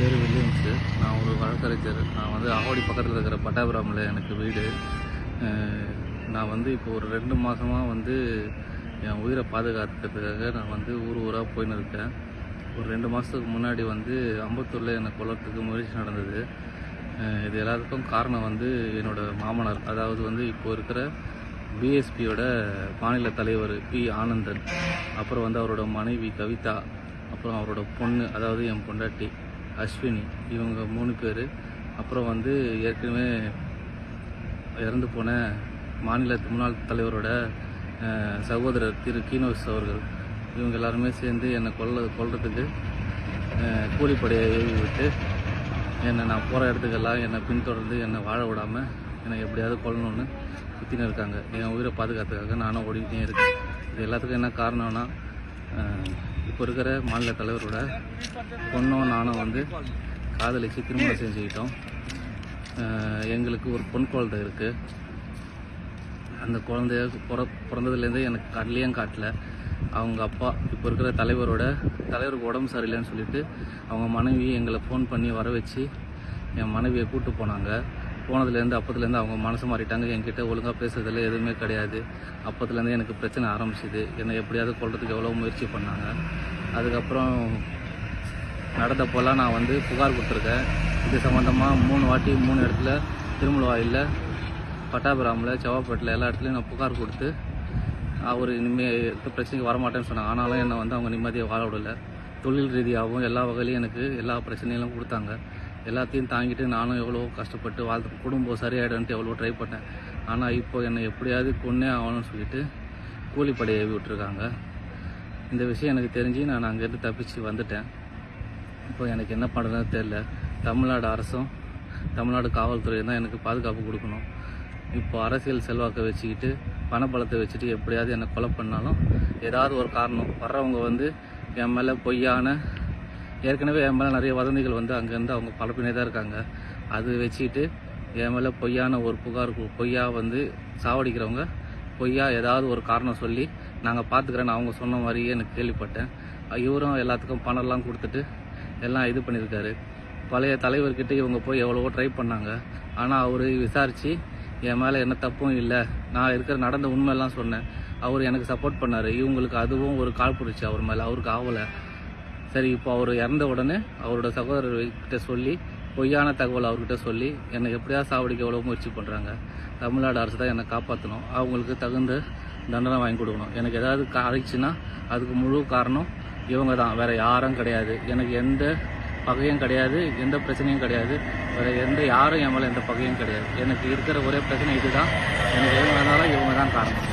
பேர் வில்லியம்ஸு. நான் ஒரு வழக்கறிஞர். நான் வந்து ஆவடி பக்கத்தில் இருக்கிற பட்டாபிராமில் எனக்கு வீடு. நான் வந்து இப்போ ஒரு ரெண்டு மாதமாக வந்து என் உயிரை பாதுகாத்துக்கிறதுக்காக நான் வந்து ஊர் ஊராக போயின்னு இருக்கேன். ஒரு ரெண்டு மாதத்துக்கு முன்னாடி வந்து அம்பத்தூரில் என்னை கொல்லறதுக்கு முயற்சி நடந்தது. இது எல்லாத்துக்கும் காரணம் வந்து என்னோட மாமனார். அதாவது வந்து இப்போ இருக்கிற பிஎஸ்பியோட மாநில தலைவர் பி ஆனந்தன். அப்புறம் வந்து அவரோட மனைவி கவிதா. அப்புறம் அவரோட பொண்ணு அதாவது என் பொண்டாட்டி. அஸ்வினி இவங்க மூணு பேர். அப்புறம் வந்து ஏற்கனவே இறந்து போன மாநில முன்னாள் தலைவரோட சகோதரர் திரு கீனோஸ் அவர்கள். இவங்க எல்லாருமே சேர்ந்து என்னை கொல்ல கொல்றதுக்கு கூலிப்படையை ஏவி விட்டு என்னை நான் போகிற இடத்துக்கெல்லாம் என்னை பின்தொடர்ந்து என்னை வாழ விடாமல் என்னை எப்படியாவது கொல்லணும்னு சுற்றின்னு இருக்காங்க. என் உயிரை பாதுகாத்துக்காக நானும் ஓடிக்கிட்டே இருக்கேன். இது எல்லாத்துக்கும் என்ன காரணம்னா இப்போ இருக்கிற மாநில தலைவரோட பொண்ணும் நானும் வந்து காதலிச்சு திருமணம் செஞ்சுக்கிட்டோம். எங்களுக்கு ஒரு பொன் குழந்தை இருக்குது அந்த குழந்தைய பிற பிறந்ததுலேருந்தே எனக்கு கடலையும் காட்டல. அவங்க அப்பா இப்போ இருக்கிற தலைவரோட தலைவருக்கு உடம்பு சரியில்லைன்னு சொல்லிட்டு அவங்க மனைவி எங்களை ஃபோன் பண்ணி வர வச்சு என் மனைவியை கூப்பிட்டு போனாங்க. போனதுலேருந்து அப்பத்துலேருந்து அவங்க மனசு மாறிட்டாங்க. என்கிட்ட ஒழுங்காக பேசுறதில்ல எதுவுமே கிடையாது. அப்போதுலேருந்து எனக்கு பிரச்சனை ஆரம்பிச்சிது. என்னை எப்படியாவது கொள்றதுக்கு எவ்வளோ முயற்சி பண்ணாங்க. அதுக்கப்புறம் நடந்தப்போலாம் நான் வந்து புகார் கொடுத்துருக்கேன். இது சம்மந்தமாக மூணு வாட்டி மூணு இடத்துல திருமலவாயில் பட்டாபிராமில் செவ்வாப்பேட்டில் எல்லா இடத்துலையும் நான் புகார் கொடுத்து அவர் இனிமேல் பிரச்சனைக்கு வரமாட்டேன்னு சொன்னாங்க. ஆனாலும் என்னை வந்து அவங்க நிம்மதியை வாழ விடலை. தொழில் ரீதியாகவும் எல்லா வகையிலையும் எனக்கு எல்லா பிரச்சனைகளும் கொடுத்தாங்க. எல்லாத்தையும் தாங்கிட்டு நானும் எவ்வளோ கஷ்டப்பட்டு வாழ்த்து குடும்பம் சரியாயிடும்ட்டு எவ்வளோ ட்ரை பண்ணேன். ஆனால் இப்போ என்னை எப்படியாவது கொன்னே ஆகணும்னு சொல்லிட்டு கூலிப்படையை ஏவி விட்டுருக்காங்க. இந்த விஷயம் எனக்கு தெரிஞ்சு நான் அங்கேருந்து தப்பிச்சு வந்துட்டேன். இப்போ எனக்கு என்ன பண்ணுறதுன்னு தெரில தமிழ்நாடு அரசும் தமிழ்நாடு காவல்துறையும் தான் எனக்கு பாதுகாப்பு கொடுக்கணும். இப்போ அரசியல் செல்வாக்கை வச்சுக்கிட்டு பணபலத்தை வச்சுட்டு எப்படியாவது என்னை கொலை பண்ணாலும் ஏதாவது ஒரு காரணம் வர்றவங்க வந்து என் மேலே பொய்யான ஏற்கனவே என் மேலே நிறைய வதந்திகள் வந்து அங்கேருந்து அவங்க பழப்பினே தான் இருக்காங்க. அது வச்சுக்கிட்டு என் மேலே பொய்யான ஒரு புகார் பொய்யா வந்து சாவடிக்கிறவங்க பொய்யா ஏதாவது ஒரு காரணம் சொல்லி நாங்கள் பார்த்துக்கிறேன்னு அவங்க சொன்ன மாதிரியே எனக்கு கேள்விப்பட்டேன். இவரும் எல்லாத்துக்கும் பணம்லாம் கொடுத்துட்டு எல்லாம் இது பண்ணியிருக்காரு. பழைய தலைவர்கிட்ட இவங்க போய் எவ்வளவோ ட்ரை பண்ணாங்க. ஆனால் அவர் விசாரித்து என் மேலே என்ன தப்பும் இல்லை. நான் இருக்கிற நடந்த உண்மையெல்லாம் சொன்னேன். அவர் எனக்கு சப்போர்ட் பண்ணார். இவங்களுக்கு அதுவும் ஒரு கால் பிடிச்சி அவர் மேலே. அவருக்கு ஆகலை சரி இப்போ அவர் இறந்த உடனே அவரோட சகோதரர்கிட்ட சொல்லி பொய்யான தகவல் அவர்கிட்ட சொல்லி என்னை எப்படியா சாவடிக்க எவ்வளோ முயற்சி பண்ணுறாங்க தமிழ்நாடு அரசு தான் என்னை காப்பாற்றணும் அவங்களுக்கு தகுந்த தண்டனை வாங்கி கொடுக்கணும். எனக்கு ஏதாவது ஆயிடுச்சுன்னா அதுக்கு முழு காரணம் இவங்க தான். வேறு யாரும் கிடையாது. எனக்கு எந்த பகையும் கிடையாது. எந்த பிரச்சனையும் கிடையாது. வேறு எந்த யாரும் என் மேலே எந்த பகையும் கிடையாது. எனக்கு இருக்கிற ஒரே பிரச்சனை இதுதான். எனக்கு எதுவும் வேணாலும் இவங்க தான் காரணம்.